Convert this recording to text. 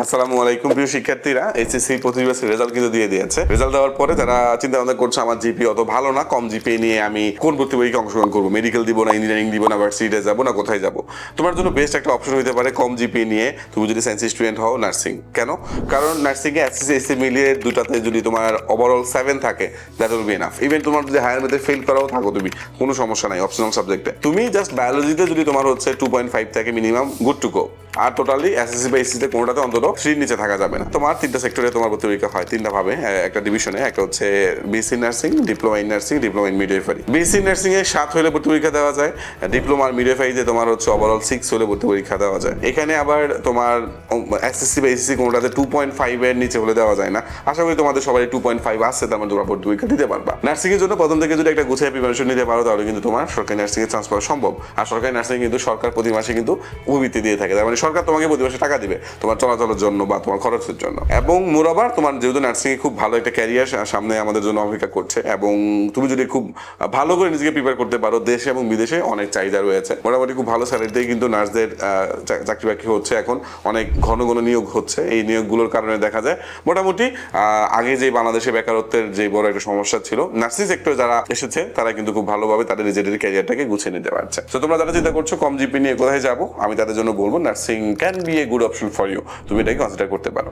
আসসালামু আলাইকুম, প্রিয় শিক্ষার্থীরা। এইচএসসি প্রতি বছর রেজাল্ট কিন্তু দিয়ে দিয়েছে। রেজাল্ট দেওয়ার পরে তারা চিন্তা ভাবনা করছে, আমার জিপি অত ভালো না, কম জিপি নিয়ে আমি কোন ভর্তি অংশগ্রহণ করব? মেডিকেল দিব না ইঞ্জিনিয়ারিং দিব না ভার্সিটিতে যাব না, কোথায় যাব? তোমার জন্য বেস্ট একটা অপশন হতে পারে কম জিপি নিয়ে। তুমি যদি সায়েন্স স্টুডেন্ট হও নার্সিং কেন? কারণ নার্সিং এ এসএসসি এসসি মিলিয়ে দুটাতে যদি তোমার ওভারঅল সেভেন থাকে that will be enough even তোমার যদি হায়ার মেথে ফেল করাও থাকো তুমি, কোনো সমস্যা নাই অপশনাল সাবজেক্টে তুমি জাস্ট বায়োলজিতে যদি তোমার হচ্ছে টু পয়েন্ট ফাইভ থাকে মিনিমাম গুড টু গো আর টোটালি এসএসসি বা এসসিতে কোনোটাতে অন্তত থ্রির নিচে থাকা যাবে না। তোমার তিনটা সেক্টরে তোমার পরীক্ষা হয় তিনটা ভাবে একটা ডিভিশনে একটা হচ্ছে BSc nursing diploma in nursing diploma in midwifery BSc nursing এ সাত হলে ভর্তি পরীক্ষা দেওয়া যায় ডিপ্লোমা আর মিডওয়াইফারিতে তোমার হচ্ছে ওভারঅল সিক্স হলে ভর্তি পরীক্ষা দেওয়া যায়। এখানে আবার তোমার এসএসসি বা এসসি কোনোটাতে টু পয়েন্ট ফাইভ এর নিচে হলে দেওয়া যায় না। আশা করি তোমাদের সবাই টু পয়েন্ট ফাইভ আসছে তার মানে তোমরা ভর্তি পরীক্ষা দিতে পারবা। নার্সিং এর জন্য প্রথম থেকে যদি একটা গুছিয়ে প্রিপারেশন নিতে পারো, তাহলে কিন্তু তোমার সরকারি নার্সিং এ চান্স পাওয়া সম্ভব। আর সরকারি নার্সিং কিন্তু সরকার প্রতি মাসে কিন্তু উপবৃত্তি দিয়ে থাকে। তার মানে সরকার তোমাকে প্রতি মাসে টাকা দিবে তোমার চলাচলের জন্য বা তোমার খরচের জন্য। এবং মোরাবার তোমার যেহেতু নার্সিং এ খুব ভালো একটা ক্যারিয়ার সামনে আমাদের জন্য অপেক্ষা করছে এবং তুমি যদি খুব ভালো করে নিজেকে প্রিপেয়ার করতে পারো, দেশে এবং বিদেশে অনেক চাহিদা রয়েছে। মোটামুটি খুব ভালো স্যালারি স্যালারিতেই কিন্তু নার্সদের চাকরি বাকরি হচ্ছে এখন। অনেক ঘন ঘন নিয়োগ হচ্ছে। এই নিয়োগগুলোর কারণে দেখা যায় মোটামুটি আগে যে বাংলাদেশে বেকারত্বের যে বড় একটা সমস্যা ছিল নার্সিং সেক্টরে যারা এসেছে, তারা কিন্তু খুব ভালোভাবে তাদের নিজেদের ক্যারিয়ারটাকে গুছিয়ে নিতে পারছে। তো তোমরা যারা চিন্তা করছ, কম জিপি নিয়ে কোথায় যাব, আমি তাদের জন্য বলব nursing can be a good option for you তুমি এটাকে কনসিডার করতে পারো।